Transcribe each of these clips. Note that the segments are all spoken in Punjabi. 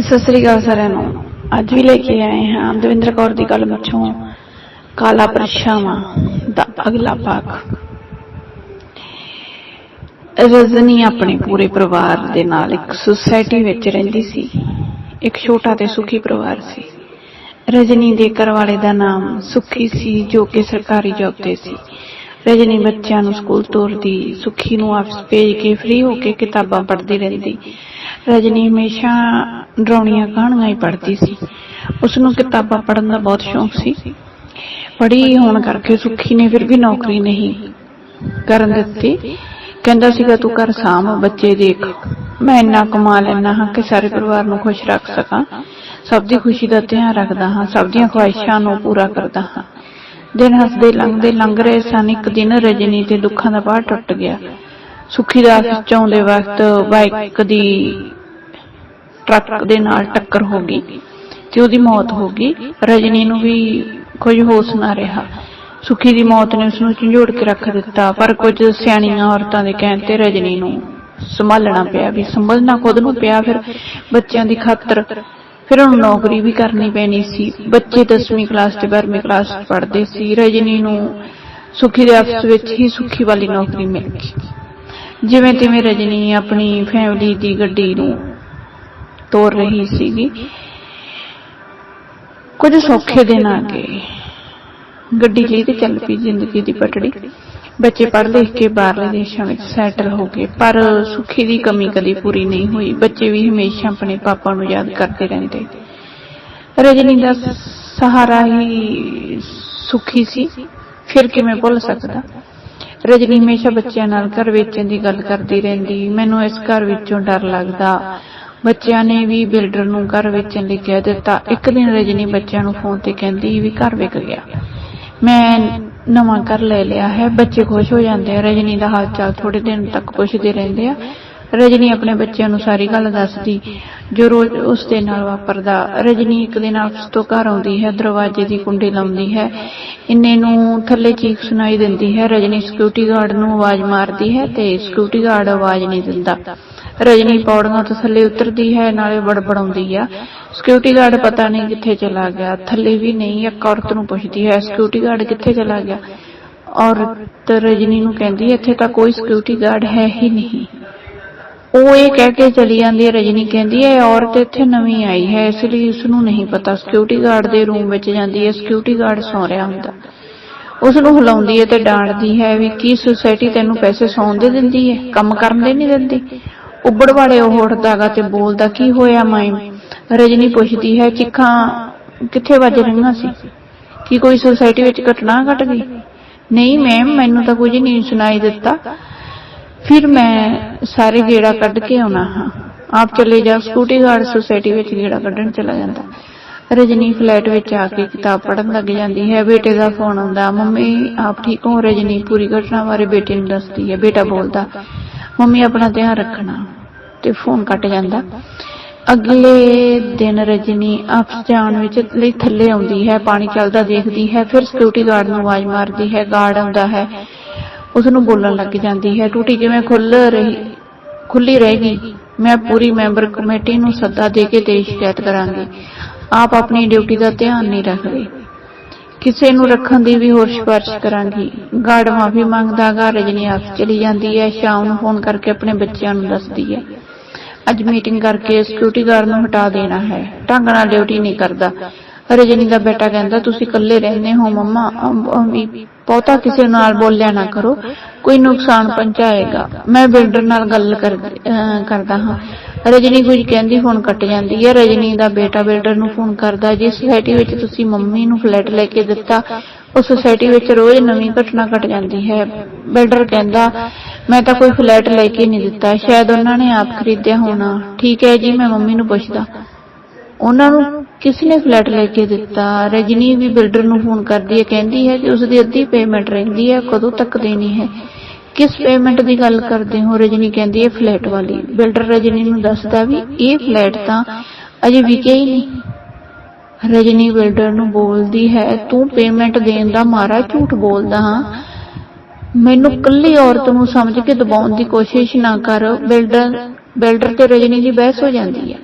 ਸਤਿ ਸ੍ਰੀ ਅਕਾਲ ਸਾਰਿਆਂ ਨੂੰ। ਅੱਜ ਵੀ ਲੈ ਕੇ ਆਏ ਹਾਂ। ਦਵਿੰਦਰ ਕੌਰ ਦੀ ਕਲਮ ਚੋਂ ਕਾਲਾ ਪਰਛਾਵਾਂ ਦਾ ਅਗਲਾ ਭਾਗ। ਰਜਨੀ ਆਪਣੇ ਪੂਰੇ ਪਰਿਵਾਰ ਦੇ ਨਾਲ ਇੱਕ ਸੁਸਾਇਟੀ ਵਿੱਚ ਰਹਿੰਦੀ ਸੀ। ਇੱਕ ਛੋਟਾ ਤੇ ਸੁਖੀ ਪਰਿਵਾਰ ਸੀ। ਰਜਨੀ ਦੇ ਘਰਵਾਲੇ ਦਾ ਨਾਮ ਸੁਖੀ ਸੀ, ਜੋ ਕਿ ਸਰਕਾਰੀ ਜੌਬ ਤੇ ਸੀ। ਰਜਨੀ ਬੱਚਿਆਂ ਨੂੰ ਸਕੂਲ ਤੋਰਦੀ, ਸੁਖੀ ਨੂੰ ਆਫਿਸ ਭੇਜ ਕੇ ਫ੍ਰੀ ਹੋ ਕੇ ਕਿਤਾਬਾਂ ਪੜ੍ਹਦੀ ਰਹਿੰਦੀ। ਰਜਨੀ ਹਮੇਸ਼ਾ ਡਰਾਉਣੀਆਂ ਕਹਾਣੀਆਂ ਹੀ ਪੜ੍ਹਦੀ ਸੀ। ਉਸ ਨੂੰ ਕਿਤਾਬਾਂ ਪੜ੍ਹਨ ਦਾ ਬਹੁਤ ਸ਼ੌਂਕ ਸੀ। ਪੜ੍ਹੀ ਹੋਣ ਕਰਕੇ ਸੁਖੀ ਨੇ ਫਿਰ ਵੀ ਨੌਕਰੀ ਨਹੀਂ ਕਰਨ ਦਿੱਤੀ। ਕਹਿੰਦਾ ਸੀਗਾ, ਤੂੰ ਘਰ ਸਾਂਭ, ਬੱਚੇ ਦੇਖ। ਮੈਂ ਇੰਨਾ ਕਮਾ ਲੈਣਾ ਹਾਂ ਕਿ ਸਾਰੇ ਪਰਿਵਾਰ ਨੂੰ ਖੁਸ਼ ਰੱਖ ਸਕਾਂ। ਸਭ ਦੀ ਖੁਸ਼ੀ ਦਾ ਧਿਆਨ ਰੱਖਦਾ ਹਾਂ, ਸਭ ਦੀਆਂ ਖੁਆਇਸ਼ਾਂ ਨੂੰ ਪੂਰਾ ਕਰਦਾ ਹਾਂ। ਦਿਨ ਹੱਸਦੇ ਲੰਘਦੇ ਲੰਘ ਰਹੇ ਸਨ, ਇੱਕ ਦਿਨ ਰਜਨੀ ਤੇ ਦੁੱਖਾਂ ਦਾ ਪਹਾੜ ਟੁੱਟ ਗਿਆ। ਸੁਖੀ ਦਾ ਆਫਿਸ ਵਕਤ ਬਾਈਕ ਦੀ ਟਰੱਕ ਦੇ ਨਾਲ ਟੱਕਰ ਹੋ ਗਈ ਤੇ ਉਹਦੀ ਮੌਤ ਹੋ ਗਈ। ਰਜਨੀ ਨੂੰ ਵੀ ਕੁਝ ਹੋਸ਼ ਨਾ ਰਿਹਾ। ਸੁਖੀ ਦੀ ਮੌਤ ਨੇ ਉਸ ਨੂੰ ਝੰਜੋੜ ਕੇ ਰੱਖ ਦਿੱਤਾ, ਪਰ ਕੁਝ ਸਿਆਣੀਆਂ ਔਰਤਾਂ ਦੇ ਕਹਿਣ ਤੇ ਰਜਨੀ ਨੂੰ ਸੰਭਾਲਣਾ ਪਿਆ ਵੀ ਸੰਭਲਣਾ ਖੁਦ ਨੂੰ ਪਿਆ, ਫਿਰ ਬੱਚਿਆਂ ਦੀ ਖਾਤਰ ਫਿਰ ਉਹਨੂੰ ਨੌਕਰੀ ਵੀ ਕਰਨੀ ਪੈਣੀ ਸੀ। ਬੱਚੇ 10ਵੀਂ ਕਲਾਸ ਤੇ 12ਵੀਂ ਕਲਾਸ ਪੜ੍ਹਦੇ ਸੀ। ਰਜਨੀ ਨੂੰ ਸੁਖੀ ਦੇ ਆਫਿਸ ਵਿੱਚ ਹੀ ਸੁਖੀ ਵਾਲੀ ਨੌਕਰੀ ਮਿਲ ਗਈ। ਜਿਵੇਂ ਤਿਵੇਂ ਰਜਨੀ ਆਪਣੀ ਫੈਮਿਲੀ ਦੀ ਗੱਡੀ ਨੂੰ ਤੋਰ ਰਹੀ ਸੀਗੀ। ਕੁਝ ਸੌਖੇ ਦਿਨ ਆ ਗਏ। ਗੱਡੀ ਲਈ ਤੇ ਚੱਲ ਪਈ ਜ਼ਿੰਦਗੀ ਦੀ ਪਟੜੀ। ਬੱਚੇ ਪੜ੍ਹ ਲਿਖ ਕੇ ਬਾਹਰਲੇ ਦੇਸ਼ਾਂ ਵਿੱਚ ਸੈਟਲ ਹੋ ਗਏ, ਪਰ ਸੁਖੀ ਦੀ ਕਮੀ ਕਦੀ ਪੂਰੀ ਨਹੀਂ ਹੋਈ। ਬੱਚੇ ਵੀ ਹਮੇਸ਼ਾ ਆਪਣੇ ਪਾਪਾ ਨੂੰ ਯਾਦ ਕਰਦੇ ਰਹਿੰਦੇ। ਰਜਨੀ ਦਾ ਸਹਾਰਾ ਹੀ ਸੁਖੀ ਸੀ। ਫਿਰ ਕਿਵੇਂ ਭੁੱਲ ਸਕਦਾ? ਰਜਨੀ ਹਮੇਸ਼ਾ ਬੱਚਿਆਂ ਨਾਲ ਘਰ ਵੇਚਣ ਦੀ ਗੱਲ ਕਰਦੀ ਰਹਿੰਦੀ। ਮੈਨੂੰ ਇਸ ਘਰ ਵਿੱਚੋਂ ਡਰ ਲੱਗਦਾ। ਬੱਚਿਆਂ ਨੇ ਵੀ ਬਿਲਡਰ ਨੂੰ ਘਰ ਵੇਚਣ ਲਈ ਕਹਿ ਦਿੱਤਾ। ਇੱਕ ਦਿਨ ਰਜਨੀ ਬੱਚਿਆਂ ਨੂੰ ਫੋਨ ਤੇ ਕਹਿੰਦੀ ਵੀ ਘਰ ਵਿਕ ਗਿਆ। ਮੈਂ ਨਵਾਂ ਘਰ ਲੈ ਲਿਆ ਹੈ। ਬੱਚੇ ਖੁਸ਼ ਹੋ ਜਾਂਦੇ ਆ। ਰਜਨੀ ਦਾ ਹਾਲ ਚਾਲ ਥੋੜੇ ਦਿਨ ਤੱਕ ਪੁੱਛਦੇ ਰਹਿੰਦੇ ਆ। ਰਜਨੀ ਆਪਣੇ ਬੱਚਿਆਂ ਨੂੰ ਸਾਰੀ ਗੱਲ ਦੱਸਦੀ, ਜੋ ਰੋਜ਼ ਉਸ ਦੇ ਨਾਲ ਵਾਪਰਦਾ। ਰਜਨੀ ਇੱਕ ਦਿਨ ਆਫਿਸ ਤੋਂ ਘਰ ਆਉਂਦੀ ਹੈ, ਦਰਵਾਜ਼ੇ ਦੀ ਕੁੰਡੀ ਲਾਉਂਦੀ ਹੈ। ਇੰਨੇ ਨੂੰ ਥੱਲੇ ਚੀਖ ਸੁਣਾਈ ਦਿੰਦੀ ਹੈ। ਰਜਨੀ ਸਿਕਿਉਰਿਟੀ ਗਾਰਡ ਨੂੰ ਆਵਾਜ਼ ਮਾਰਦੀ ਹੈ ਤੇ ਸਿਕਿਉਰਿਟੀ ਗਾਰਡ ਆਵਾਜ਼ ਨਹੀਂ ਦਿੰਦਾ। ਰਜਨੀ ਪੌੜੀਆਂ ਤੋਂ ਥੱਲੇ ਉਤਰਦੀ ਹੈ, ਨਾਲੇ ਬੜਬੜਾਉਂਦੀ ਆ। ਸਿਕਿਉਰਿਟੀ ਗਾਰਡ ਪਤਾ ਨਹੀਂ ਕਿੱਥੇ ਚਲਾ ਗਿਆ। ਥੱਲੇ ਵੀ ਨਹੀਂ, ਇੱਕ ਔਰਤ ਨੂੰ ਪੁੱਛਦੀ ਹੈ ਸਿਕਿਉਰਿਟੀ ਗਾਰਡ ਕਿੱਥੇ ਚਲਾ ਗਿਆ? ਔਰਤ ਰਜਨੀ ਨੂੰ ਕਹਿੰਦੀ ਇੱਥੇ ਤਾਂ ਕੋਈ ਸਿਕਿਉਰਿਟੀ ਗਾਰਡ ਹੈ ਹੀ ਨਹੀਂ। ਉਹ ਇਹ ਕਹਿ ਕੇ ਚਲੀ ਜਾਂਦੀ ਹੈ, ਰਜਨੀ ਕਹਿੰਦੀ ਹੈ ਔਰਤ ਇੱਥੇ ਨਵੀਂ ਆਈ ਹੈ, ਇਸ ਲਈ ਉਸ ਨੂੰ ਨਹੀਂ ਪਤਾ। ਸਿਕਿਉਰਿਟੀ ਗਾਰਡ ਦੇ ਰੂਮ ਵਿੱਚ ਜਾਂਦੀ ਹੈ ਸਿਕਿਉਰਿਟੀ ਗਾਰਡ ਸੌ ਰਿਹਾ ਹੁੰਦਾ। ਉਸ ਨੂੰ ਹਿਲਾਉਂਦੀ ਹੈ ਤੇ ਡਾਂਟਦੀ ਹੈ ਵੀ ਕੀ ਸੁਸਾਇਟੀ ਤੈਨੂੰ ਪੈਸੇ ਸੌਣ ਦੇ ਦਿੰਦੀ ਹੈ? ਕੰਮ ਕਰਨ ਦੇ ਨਹੀਂ ਦਿੰਦੀ? ਉੱਬੜ ਵਾਲੇ ਉਹ ਉੱਠਦਾਗਾ ਤੇ ਬੋਲਦਾ, ਕੀ ਹੋਇਆ ਮਾਈ? ਰਜਨੀ ਪੁੱਛਦੀ ਹੈ, ਚਿੱਖਾਂ ਕਿੱਥੇ ਵੱਜ ਰਹੀਆਂ ਸੀ? ਕੀ ਕੋਈ ਸੁਸਾਇਟੀ ਵਿੱਚ ਘਟਨਾ ਘਟ ਗਈ? ਨਹੀਂ ਮੈਮ ਮੈਨੂੰ ਤਾਂ ਕੁਝ ਨਹੀਂ ਸੁਣਾਈ ਦਿੱਤਾ। ਫਿਰ ਮੈਂ ਸਾਰੇ ਗੇੜਾ ਕੱਢ ਕੇ ਆਉਣਾ ਹਾਂ। ਆਪ ਚਲੇ ਜਾ ਸਕੂਟੀ ਗਾਰਡ ਸੁਸਾਇਟੀ ਵਿੱਚ ਗੇੜਾ ਕੱਢਣ ਚਲਾ ਜਾਂਦਾ। ਰਜਨੀ ਫਲੈਟ ਵਿੱਚ ਆ ਕੇ ਕਿਤਾਬ ਪੜ੍ਹਨ ਲੱਗ ਜਾਂਦੀ ਹੈ। ਬੇਟੇ ਦਾ ਫੋਨ ਆਉਂਦਾ, ਮੰਮੀ, ਆਪ ਠੀਕ ਹੋ? ਰਜਨੀ ਪੂਰੀ ਘਟਨਾ ਬਾਰੇ ਬੇਟੇ ਨੂੰ ਦੱਸਦੀ ਹੈ। ਬੇਟਾ ਬੋਲਦਾ ਮੰਮੀ ਆਪਣਾ ਧਿਆਨ ਰੱਖਣਾ ਤੇ ਫੋਨ ਕੱਟ ਜਾਂਦਾ। ਅਗਲੇ ਦਿਨ ਰਜਨੀ ਆਫਿਸ ਜਾਣ ਵਿੱਚ ਲਈ ਥੱਲੇ ਆਉਂਦੀ ਹੈ, ਪਾਣੀ ਚੱਲਦਾ ਦੇਖਦੀ ਹੈ, ਫਿਰ ਸਿਕਿਉਰਿਟੀ ਗਾਰਡ ਨੂੰ ਆਵਾਜ਼ ਮਾਰਦੀ ਹੈ ਗਾਰਡ ਆਉਂਦਾ ਹੈ ਉਸ ਨੂੰ ਬੋਲਣ ਲੱਗ ਜਾਂਦੀ ਹੈ, ਟੂਟੀ ਕਿਵੇਂ ਖੁੱਲ ਰਹੀ ਖੁੱਲੀ ਰਹੇਗੀ, ਮੈਂ ਪੂਰੀ ਮੈਂਬਰ ਕਮੇਟੀ ਨੂੰ ਸੱਦਾ ਦੇ ਕੇ ਤੇ ਸ਼ਿਕਾਇਤ ਕਰਾਂਗੀ। ਆਪ ਆਪਣੀ ਡਿਊਟੀ ਦਾ ਧਿਆਨ ਨਹੀਂ ਰੱਖਦੇ। ਕਿਸੇ ਨੂੰ ਰੱਖਣ ਦੀ ਵੀ ਹੋਰ ਸਿਫਾਰਿਸ਼ ਕਰਾਂਗੀ। ਗਾਰਡ ਮਾਫੀ ਮੰਗਦਾ ਗਾ ਰਜਨੀ ਆਫਿਸ ਚਲੀ ਜਾਂਦੀ ਹੈ, ਸ਼ਾਮ ਨੂੰ ਫੋਨ ਕਰਕੇ ਆਪਣੇ ਬੱਚਿਆਂ ਨੂੰ ਦੱਸਦੀ ਹੈ। ਅੱਜ ਮੀਟਿੰਗ ਕਰਕੇ ਸਿਕਿਉਰਿਟੀ ਗਾਰਡ ਨੂੰ ਹਟਾ ਦੇਣਾ ਹੈ। ਢੰਗ ਨਾਲ ਡਿਊਟੀ ਨਹੀਂ ਕਰਦਾ। ਰਜਨੀ ਦਾ ਬੇਟਾ ਕਹਿੰਦਾ, ਤੁਸੀਂ ਇਕੱਲੇ ਰਹਿੰਦੇ ਹੋ ਮੰਮਾ ਬਹੁਤਾ ਕਿਸੇ ਨਾਲ ਬੋਲਿਆ ਨਾ ਕਰੋ। ਕੋਈ ਨੁਕਸਾਨ ਪਹੁੰਚਾਏਗਾ। ਮੈਂ ਬਿਲਡਰ ਨਾਲ ਗੱਲ ਕਰਦਾ ਹਾਂ। ਰਜਨੀ ਕੁਝ ਕਹਿੰਦੀ, ਫੋਨ ਕੱਟ ਜਾਂਦੀ ਹੈ। ਰਜਨੀ ਦਾ ਬੇਟਾ ਬਿਲਡਰ ਨੂੰ ਫੋਨ ਕਰਦਾ ਜਿਸ ਸੁਸਾਇਟੀ ਵਿੱਚ ਤੁਸੀਂ ਮੰਮੀ ਨੂੰ ਫਲੈਟ ਲੈ ਕੇ ਦਿੱਤਾ, ਉਸ ਸੁਸਾਇਟੀ ਵਿੱਚ ਰੋਜ਼ ਨਵੀਂ ਘਟਨਾ ਘਟ ਜਾਂਦੀ ਹੈ। ਬਿਲਡਰ ਕਹਿੰਦਾ, ਮੈਂ ਤਾਂ ਕੋਈ ਫਲੈਟ ਲੈ ਕੇ ਨਹੀਂ ਦਿੱਤਾ, ਸ਼ਾਇਦ ਉਹਨਾਂ ਨੇ ਆਪ ਖਰੀਦਿਆ ਹੋਣਾ। ਠੀਕ ਹੈ ਜੀ, ਮੈਂ ਮੰਮੀ ਨੂੰ ਪੁੱਛਦਾ। ਉਹਨਾਂ ਨੂੰ ਕਿਸ ਨੇ ਫਲੈਟ ਲੈ ਕੇ ਦਿੱਤਾ? ਰਜਨੀ ਵੀ ਬਿਲਡਰ ਨੂੰ ਫੋਨ ਕਰਦੀ ਹੈ, ਕਹਿੰਦੀ ਹੈ ਕਿ ਉਸ ਦੀ ਅੱਧੀ ਪੇਮੈਂਟ ਰਹਿੰਦੀ ਹੈ, ਕਦੋਂ ਤੱਕ ਦੇਣੀ ਹੈ? ਕਿਸ ਪੇਮੈਂਟ ਦੀ ਗੱਲ ਕਰਦੇ ਹੋ? ਰਜਨੀ ਕਹਿੰਦੀ ਹੈ ਫਲੈਟ ਵਾਲੀ। ਬਿਲਡਰ ਰਜਨੀ ਨੂੰ ਦੱਸਦਾ ਵੀ ਇਹ ਫਲੈਟ ਤਾਂ ਅਜੇ ਵਿਕਿਆ ਹੀ ਨਹੀਂ। ਰਜਨੀ ਬਿਲਡਰ ਨੂੰ ਬੋਲਦੀ ਹੈ, ਤੂੰ ਪੇਮੈਂਟ ਦੇਣ ਦਾ ਮਾਰਾ ਝੂਠ ਬੋਲਦਾ ਹਾਂ। ਮੈਨੂੰ ਕੱਲੀ ਔਰਤ ਨੂੰ ਸਮਝ ਕੇ ਦਬਾਉਣ ਦੀ ਕੋਸ਼ਿਸ਼ ਨਾ ਕਰ। ਬਿਲਡਰ ਬਿਲਡਰ ਤੇ ਰਜਨੀ ਦੀ ਬਹਿਸ ਹੋ ਜਾਂਦੀ ਹੈ।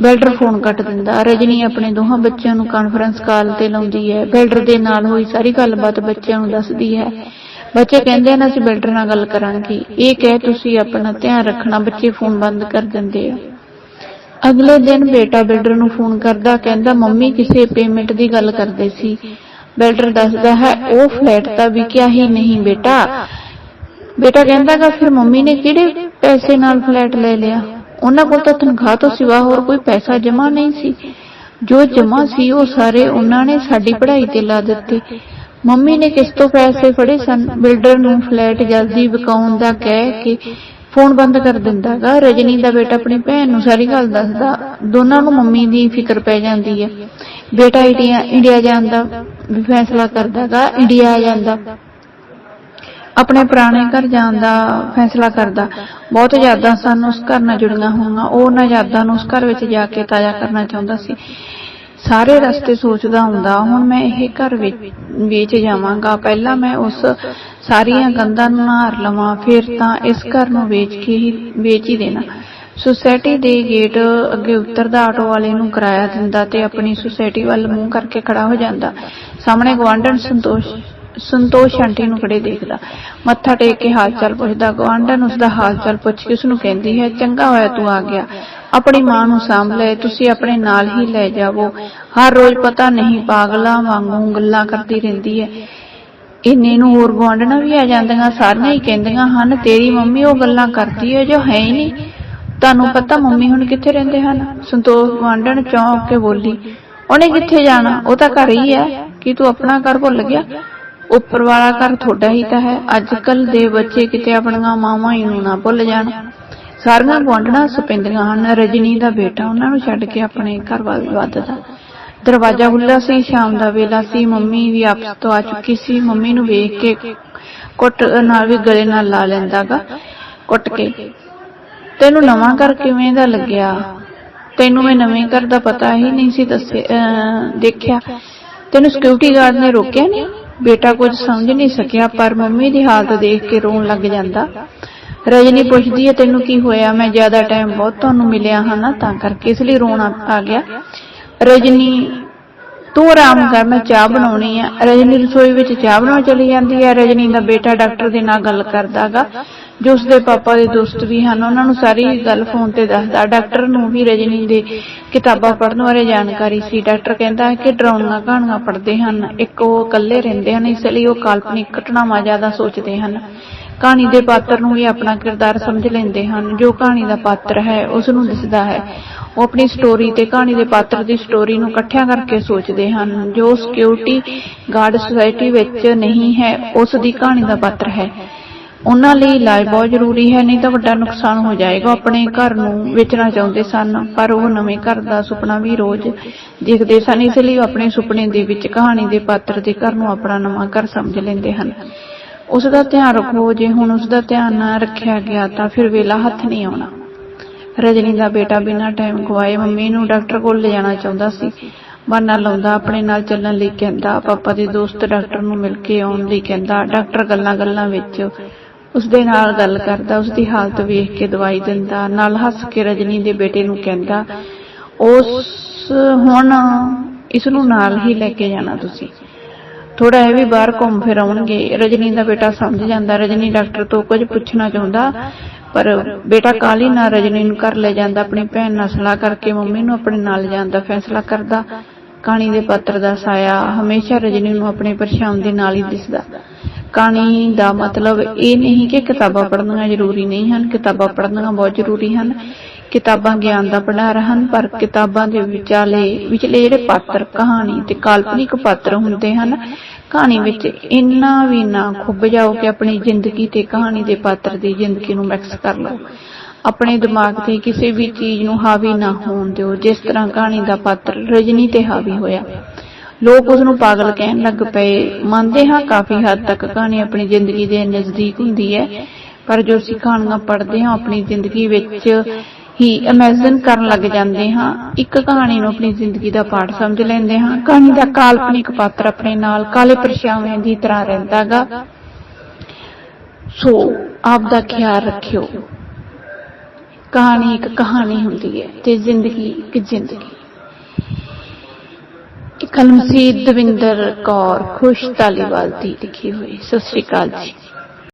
ਬਿਲਡਰ ਫੋਨ ਕੱਟ ਦਿੰਦਾ। ਰਜਨੀ ਆਪਣੇ ਦੋਹਾਂ ਬੱਚਿਆਂ ਨੂੰ ਕਾਨਫਰੰਸ ਕਾਲ ਤੇ ਲਾਉਂਦੀ ਹੈ। ਬਿਲਡਰ ਦੇ ਨਾਲ ਹੋਈ ਸਾਰੀ ਗੱਲਬਾਤ ਬੱਚਿਆਂ ਨੂੰ ਦੱਸਦੀ ਹੈ। ਬੱਚੇ ਕਹਿੰਦੇ ਹਨ, ਅਸੀਂ ਬਿਲਡਰ ਨਾਲ ਗੱਲ ਕਰਾਂਗੇ। ਇਹ ਕਹਿ ਤੁਸੀਂ ਆਪਣਾ ਧਿਆਨ ਰੱਖਣਾ, ਬੱਚੇ ਫੋਨ ਬੰਦ ਕਰ ਦਿੰਦੇ ਆ। ਅਗਲੇ ਦਿਨ ਬੇਟਾ ਬਿਲਡਰ ਨੂੰ ਫੋਨ ਕਰਦਾ, ਕਹਿੰਦਾ, ਮੰਮੀ, ਕਿਸੇ ਪੇਮੈਂਟ ਦੀ ਗੱਲ ਕਰਦੇ ਸੀ। ਬਿਲਡਰ ਦੱਸਦਾ ਹੈ, ਉਹ ਫਲੈਟ ਤਾਂ ਵਿਕਿਆ ਹੀ ਨਹੀਂ ਬੇਟਾ। ਬੇਟਾ ਕਹਿੰਦਾਗਾ ਫਿਰ ਮੰਮੀ ਨੇ ਕਿਹੜੇ ਪੈਸੇ ਨਾਲ ਫਲੈਟ ਲੈ ਲਿਆ? ਉਹਨਾਂ ਕੋਲ ਤਾਂ ਤਨਖਾਹ ਤੋਂ ਸਿਵਾ ਹੋਰ ਕੋਈ ਪੈਸਾ ਜਮਾ ਨਹੀਂ ਸੀ। ਜੋ ਜਮਾ ਸੀ ਉਹ ਸਾਰੇ ਉਹਨਾਂ ਨੇ ਸਾਡੀ ਪੜ੍ਹਾਈ ਤੇ ਲਾ ਦਿੱਤੇ। ਮੰਮੀ ਨੇ ਕਿਸ ਤੋਂ ਪੈਸੇ ਫੜੇ ਸਨ? ਬਿਲਡਰ ਨੂੰ ਫਲੈਟ ਜਲਦੀ ਵਿਕਾਉਣ ਦਾ ਕਹਿ ਕੇ ਫੋਨ ਬੰਦ ਕਰ ਦਿੰਦਾਗਾ। ਰਜਨੀ ਦਾ ਬੇਟਾ ਆਪਣੀ ਭੈਣ ਨੂੰ ਸਾਰੀ ਗੱਲ ਦੱਸਦਾ। ਦੋਨਾਂ ਨੂੰ ਮੰਮੀ ਦੀ ਫਿਕਰ ਪੈ ਜਾਂਦੀ ਹੈ। ਬੇਟਾ ਇੰਡੀਆ ਜਾਣ ਦਾ ਵੀ ਫੈਸਲਾ ਕਰਦਾਗਾ। ਇੰਡੀਆ ਆ ਜਾਂਦਾ। ਆਪਣੇ ਪੁਰਾਣੇ ਘਰ ਜਾਣ ਦਾ ਫੈਸਲਾ ਕਰਦਾ। ਬਹੁਤ ਯਾਦਾਂ ਸਨ ਉਸ ਘਰ ਨਾਲ ਜੁੜੀਆਂ ਹੋਈਆਂ। ਉਹ ਉਹਨਾਂ ਯਾਦਾਂ ਨੂੰ ਉਸ ਘਰ ਵਿੱਚ ਜਾ ਕੇ ਤਾਜ਼ਾ ਕਰਨਾ ਚਾਹੁੰਦਾ ਸੀ। ਸਾਰੇ ਰਸਤੇ ਸੋਚਦਾ ਹੁੰਦਾ, ਹੁਣ ਮੈਂ ਇਹ ਘਰ ਵੇਚ ਜਾਵਾਂਗਾ। ਪਹਿਲਾਂ ਮੈਂ ਉਸ ਸਾਰੀਆਂ ਕੰਧਾਂ ਨੂੰ ਨਾਰ ਲਵਾਂ, ਫਿਰ ਤਾਂ ਇਸ ਘਰ ਨੂੰ ਵੇਚ ਕੇ ਹੀ ਵੇਚ ਹੀ ਦੇਣਾ। ਸੁਸਾਇਟੀ ਦੇ ਗੇਟ ਅੱਗੇ ਉਤਰਦਾ ਆਟੋ ਵਾਲੇ ਨੂੰ ਕਿਰਾਇਆ ਦਿੰਦਾ ਤੇ ਆਪਣੀ ਸੁਸਾਇਟੀ ਵੱਲ ਮੂੰਹ ਕਰਕੇ ਖੜਾ ਹੋ ਜਾਂਦਾ। ਸਾਹਮਣੇ ਗਵਾਂਢਣ ਸੰਤੋਸ਼ ਸੰਤੋਸ਼ ਆਂਟੀ ਨੂੰ ਖੜੇ ਦੇਖਦਾ। ਮੱਥਾ ਟੇਕ ਕੇ ਹਾਲ ਚਾਲ ਪੁੱਛਦਾ ਗਵਾਂਢਣ ਉਸ ਦਾ ਹਾਲ ਚਾਲ ਪੁੱਛ ਕੇ ਉਸ ਨੂੰ ਕਹਿੰਦੀ ਹੈ, ਚੰਗਾ ਹੋਇਆ ਤੂੰ ਆ ਗਿਆ। ਆਪਣੀ ਮਾਂ ਨੂੰ ਸਾਂਭ ਲੈ, ਤੁਸੀਂ ਆਪਣੇ ਨਾਲ ਹੀ ਲੈ ਜਾਵੋ। ਹਰ ਰੋਜ਼ ਪਤਾ ਨਹੀਂ ਪਾਗਲਾਂ ਵਾਂਗੂ ਗੱਲਾਂ ਕਰਦੀ ਰਹਿੰਦੀ ਹੈ। ਇੰਨੇ ਨੂੰ ਹੋਰ ਗਵਾਂਢਣਾ ਵੀ ਆ ਜਾਂਦੀਆਂ, ਸਾਰੀਆਂ ਹੀ ਕਹਿੰਦੀਆਂ ਹਨ, ਤੇਰੀ ਮੰਮੀ ਉਹ ਗੱਲਾਂ ਕਰਦੀ ਹੈ ਜੋ ਹੈ ਹੀ ਨਹੀਂ। ਤੁਹਾਨੂੰ ਪਤਾ ਮੰਮੀ ਹੁਣ ਕਿੱਥੇ ਰਹਿੰਦੇ ਹਨ? ਸੰਤੋਖ ਗਵਾਂਢਣ ਚੌਂਕ ਕੇ ਬੋਲੀ, ਉਹਨੇ ਕਿੱਥੇ ਜਾਣਾ, ਉਹ ਤਾਂ ਘਰ ਹੀ ਹੈ ਕਿ ਤੂੰ ਆਪਣਾ ਘਰ ਭੁੱਲ ਗਿਆ? ਉੱਪਰ ਵਾਲਾ ਘਰ ਤੁਹਾਡਾ ਹੀ ਤਾਂ ਹੈ। ਅੱਜ ਕੱਲ ਦੇ ਬੱਚੇ ਕਿਤੇ ਆਪਣੀਆਂ ਮਾਵਾਂ ਹੀ ਨੂੰ ਨਾ ਭੁੱਲ ਜਾਣ। ਸਾਰੀਆਂ ਗੁਆਂਢਣਾਂ ਸੁਪਿੰਦੀਆਂ ਹਨ। ਰਜਨੀ ਦਾ ਬੇਟਾ ਉਹਨਾਂ ਨੂੰ ਛੱਡ ਕੇ ਆਪਣੇ ਘਰ ਵੱਲ ਵੱਧਦਾ। ਦਰਵਾਜ਼ਾ ਖੁੱਲ੍ਹਾ ਸੀ, ਸ਼ਾਮ ਦਾ ਵੇਲਾ ਸੀ। ਮੰਮੀ ਵੀ ਆਪਸ ਤੋਂ ਆ ਚੁੱਕੀ ਸੀ। ਮੰਮੀ ਨੂੰ ਵੇਖ ਕੇ ਕੁੱਟ ਨਾਲ ਵੀ ਗਲੇ ਨਾਲ ਲਾ ਲੈਂਦਾਗਾ, ਕੁੱਟ ਕੇ। ਤੈਨੂੰ ਨਵਾਂ ਘਰ ਕਿਵੇਂ ਦਾ ਲੱਗਿਆ? ਤੈਨੂੰ ਮੈਂ ਨਵੇਂ ਘਰ ਦਾ ਪਤਾ ਹੀ ਨਹੀਂ ਸੀ ਦੱਸਿਆ ਦੇਖਿਆ। ਤੈਨੂੰ ਸਿਕਿਉਰਿਟੀ ਗਾਰਡ ਨੇ ਰੋਕਿਆ ਨਹੀਂ? ਬੇਟਾ ਕੁਝ ਸਮਝ ਨਹੀਂ ਸਕਿਆ, ਪਰ ਮੰਮੀ ਦੀ ਹਾਲਤ ਦੇਖ ਕੇ ਰੋਣ ਲੱਗ ਜਾਂਦਾ। ਰਜਨੀ ਪੁੱਛਦੀ ਹੈ, ਤੈਨੂੰ ਕੀ ਹੋਇਆ? ਮੈਂ ਜ਼ਿਆਦਾ ਟਾਈਮ ਬਹੁਤ ਤੁਹਾਨੂੰ ਮਿਲਿਆ ਹਾਂ ਨਾ? ਤਾਂ ਕਰਕੇ ਇਸ ਲਈ ਰੋਣਾ ਆ ਗਿਆ। ਰਜਨੀ ਤੂੰ ਆਰਾਮ ਕਰ, ਮੈਂ ਚਾਹ ਬਣਾਉਣੀ ਆ। ਰਜਨੀ ਰਸੋਈ ਵਿੱਚ ਚਾਹ ਬਣਾਉਣ ਚਲੀ ਜਾਂਦੀ ਹੈ ਰਜਨੀ ਦਾ ਬੇਟਾ ਡਾਕਟਰ ਦੇ ਨਾਲ ਗੱਲ ਕਰਦਾਗਾ, ਜੋ ਉਸਦੇ ਪਾਪਾ ਦੇ ਦੋਸਤ ਵੀ ਹਨ, ਉਹਨਾਂ ਨੂੰ ਸਾਰੀ ਗੱਲ ਫੋਨ ਤੇ ਦੱਸਦਾ। ਡਾਕਟਰ ਨੂੰ ਵੀ ਰਜਨੀ ਦੇ ਕਿਤਾਬਾਂ ਪੜ੍ਹਨ ਬਾਰੇ ਜਾਣਕਾਰੀ ਸੀ। ਡਾਕਟਰ ਕਹਿੰਦਾ ਹੈ ਕਿ ਡਰਾਉਣੀਆਂ ਕਹਾਣੀਆਂ ਪੜ੍ਹਦੇ ਹਨ। ਇੱਕ ਉਹ ਇਕੱਲੇ ਰਹਿੰਦੇ ਹਨ, ਇਸ ਲਈ ਉਹ ਕਾਲਪਨਿਕ ਘਟਨਾਵਾਂ ਜ਼ਿਆਦਾ ਸੋਚਦੇ ਹਨ। ਕਹਾਣੀ ਦੇ ਪਾਤਰ ਨੂੰ ਵੀ ਆਪਣਾ ਕਿਰਦਾਰ ਸਮਝ ਲੈਂਦੇ ਹਨ। ਜੋ ਕਹਾਣੀ ਦਾ ਪਾਤਰ ਹੈ ਉਸ ਨੂੰ ਦਿਸਦਾ ਹੈ। ਉਹ ਆਪਣੀ ਸਟੋਰੀ ਤੇ ਕਹਾਣੀ ਦੇ ਪਾਤਰ ਦੀ ਸਟੋਰੀ ਨੂੰ ਇਕੱਠਿਆਂ ਕਰਕੇ ਸੋਚਦੇ ਹਨ। ਜੋ ਸਿਕਿਉਰਿਟੀ ਗਾਰਡ ਸੁਸਾਇਟੀ ਵਿੱਚ ਨਹੀਂ ਹੈ, ਉਸ ਦੀ ਕਹਾਣੀ ਦਾ ਪਾਤਰ ਹੈ। ਉਹਨਾਂ ਲਈ ਇਲਾਜ ਬਹੁਤ ਜ਼ਰੂਰੀ ਹੈ, ਨਹੀਂ ਤਾਂ ਵੱਡਾ ਨੁਕਸਾਨ ਹੋ ਜਾਏਗਾ। ਆਪਣੇ ਘਰ ਨੂੰ ਵੇਚਣਾ ਚਾਹੁੰਦੇ ਸਨ, ਪਰ ਉਹ ਨਵੇਂ ਘਰ ਦਾ ਸੁਪਨਾ ਵੀ ਰੋਜ਼ ਦੇਖਦੇ ਸਨ। ਇਸ ਲਈ ਉਹ ਆਪਣੇ ਸੁਪਨੇ ਦੇ ਵਿੱਚ ਕਹਾਣੀ ਦੇ ਪਾਤਰ ਦੇ ਘਰ ਨੂੰ ਆਪਣਾ ਨਵਾਂ ਘਰ ਸਮਝ ਲੈਂਦੇ ਹਨ। ਉਸ ਦਾ ਧਿਆਨ ਰੱਖੋ, ਜੇ ਹੁਣ ਉਸ ਦਾ ਧਿਆਨ ਨਾ ਰੱਖਿਆ ਗਿਆ ਤਾਂ ਫਿਰ ਵੇਲਾ ਹੱਥ ਨਹੀਂ ਆਉਣਾ। ਰਜਨੀ ਦਾ ਬੇਟਾ ਬਿਨਾਂ ਟਾਈਮ ਗਵਾਏ ਮੰਮੀ ਨੂੰ ਡਾਕਟਰ ਕੋਲ ਲੈ ਜਾਣਾ ਚਾਹੁੰਦਾ ਸੀ। ਬਹਾਨਾ ਲਾਉਂਦਾ, ਆਪਣੇ ਨਾਲ ਚੱਲਣ ਲਈ ਕਹਿੰਦਾ, ਪਾਪਾ ਦੇ ਦੋਸਤ ਡਾਕਟਰ ਨੂੰ ਮਿਲ ਕੇ ਆਉਣ ਲਈ ਕਹਿੰਦਾ। ਡਾਕਟਰ ਗੱਲਾਂ-ਗੱਲਾਂ ਵਿੱਚ ਉਸ ਦੇ ਨਾਲ ਗੱਲ ਕਰਦਾ ਉਸ ਦੀ ਹਾਲਤ ਵੇਖ ਕੇ ਦਵਾਈ ਦਿੰਦਾ, ਨਾਲ ਹੱਸ ਕੇ ਰਜਨੀ ਦੇ ਬੇਟੇ ਨੂੰ ਕਹਿੰਦਾ, ਉਸ ਹੁਣ ਇਸ ਨੂੰ ਨਾਲ ਹੀ ਲੈ ਕੇ ਜਾਣਾ ਤੁਸੀਂ। ਥੋੜਾ ਇਹ ਵੀ ਬਾਹਰ ਘੁੰਮ ਫਿਰ ਆਉਣਗੇ। ਰਜਨੀ ਦਾ ਬੇਟਾ ਸਮਝ ਜਾਂਦਾ। ਰਜਨੀ ਡਾਕਟਰ ਤੋਂ ਕੁਝ ਪੁੱਛਣਾ ਚਾਹੁੰਦਾ, ਪਰ ਬੇਟਾ ਕਾਲੀ ਨਾਲ ਰਜਨੀ ਨੂੰ ਘਰ ਲੈ ਜਾਂਦਾ, ਆਪਣੀ ਭੈਣ ਨਾਲ ਸਲਾਹ ਕਰਕੇ ਮੰਮੀ ਨੂੰ ਆਪਣੇ ਨਾਲ ਜਾਣ ਦਾ ਫੈਸਲਾ ਕਰਦਾ। ਕਹਾਣੀ ਦੇ ਪਾਤਰ ਦਾ ਸਾਇਆ ਹਮੇਸ਼ਾ ਰਜਨੀ ਨੂੰ ਆਪਣੇ ਪਰਛਾਉਣ ਦੇ ਨਾਲ ਹੀ ਦਿਸਦਾ। ਕਹਾਣੀ ਦਾ ਮਤਲਬ ਇਹ ਨਹੀਂ ਕਿ ਕਿਤਾਬਾਂ ਪੜ੍ਹਨੀਆਂ ਜ਼ਰੂਰੀ ਨਹੀਂ ਹਨ। ਕਿਤਾਬਾਂ ਪੜ੍ਹਨੀਆਂ ਬਹੁਤ ਜ਼ਰੂਰੀ ਹਨ। ਕਿਤਾਬਾਂ ਗਿਆਨ ਦਾ ਭੰਡਾਰ ਹਨ, ਪਰ ਕਿਤਾਬਾਂ ਦੇ ਵਿਚਾਲੇ, ਵਿਚਲੇ ਜਿਹੜੇ ਪਾਤਰ ਕਹਾਣੀ ਤੇ ਕਾਲਪਨਿਕ ਪਾਤਰ ਹੁੰਦੇ ਹਨ, ਕਹਾਣੀ ਵਿੱਚ ਇੰਨਾ ਵੀ ਨਾ ਖੁੱਭ ਜਾਓ ਕਿ ਆਪਣੀ ਜ਼ਿੰਦਗੀ ਤੇ ਕਹਾਣੀ ਦੇ ਪਾਤਰ ਦੀ ਜ਼ਿੰਦਗੀ ਨੂੰ ਮਿਕਸ ਕਰ ਲਓ। ਆਪਣੇ ਦਿਮਾਗ ਤੇ ਕਿਸੇ ਵੀ ਚੀਜ਼ ਨੂੰ ਹਾਵੀ ਨਾ ਹੋਣ ਦਿਓ, ਜਿਸ ਤਰ੍ਹਾਂ ਕਹਾਣੀ ਦਾ ਪਾਤਰ ਰਜਨੀ ਤੇ ਹਾਵੀ ਹੋਇਆ। ਲੋਕ ਉਸ ਨੂੰ ਪਾਗਲ ਕਹਿਣ ਲੱਗ ਪਏ। ਮੰਨਦੇ ਹਾਂ ਕਾਫੀ ਹੱਦ ਤੱਕ ਕਹਾਣੀ ਆਪਣੀ ਜ਼ਿੰਦਗੀ ਦੇ ਨਜ਼ਦੀਕ ਹੁੰਦੀ ਹੈ, ਪਰ ਜੋ ਅਸੀਂ ਕਹਾਣੀਆਂ ਪੜ੍ਹਦੇ ਹਾਂ ਆਪਣੀ ਜ਼ਿੰਦਗੀ ਵਿੱਚ ਹੀ ਇਮੇਜਿਨ ਕਰਨ ਲੱਗ ਜਾਂਦੇ ਹਾਂ। ਇੱਕ ਕਹਾਣੀ ਨੂੰ ਆਪਣੀ ਜ਼ਿੰਦਗੀ ਦਾ ਪਾਠ ਸਮਝ ਲੈਂਦੇ ਹਾਂ। ਕਹਾਣੀ ਦਾ ਕਾਲਪਨਿਕ ਪਾਤਰ ਆਪਣੇ ਨਾਲ ਕਾਲੇ ਪਰਛਾਵੇਂ ਦੀ ਤਰ੍ਹਾਂ ਰਹਿੰਦਾਗਾ ਸੋ ਆਪ ਦਾ ਖਿਆਲ ਰੱਖਿਓ। ਕਹਾਣੀ ਇੱਕ ਕਹਾਣੀ ਹੁੰਦੀ ਹੈ ਤੇ ਜ਼ਿੰਦਗੀ ਇੱਕ ਜ਼ਿੰਦਗੀ। ਇਹ ਦਵਿੰਦਰ ਕੌਰ, ਖੁਸ਼ ਤਾਲੀਵਾਲ ਦੀ ਲਿਖੀ ਹੋਈ। ਸਤਿ ਸ਼੍ਰੀ ਅਕਾਲ ਜੀ।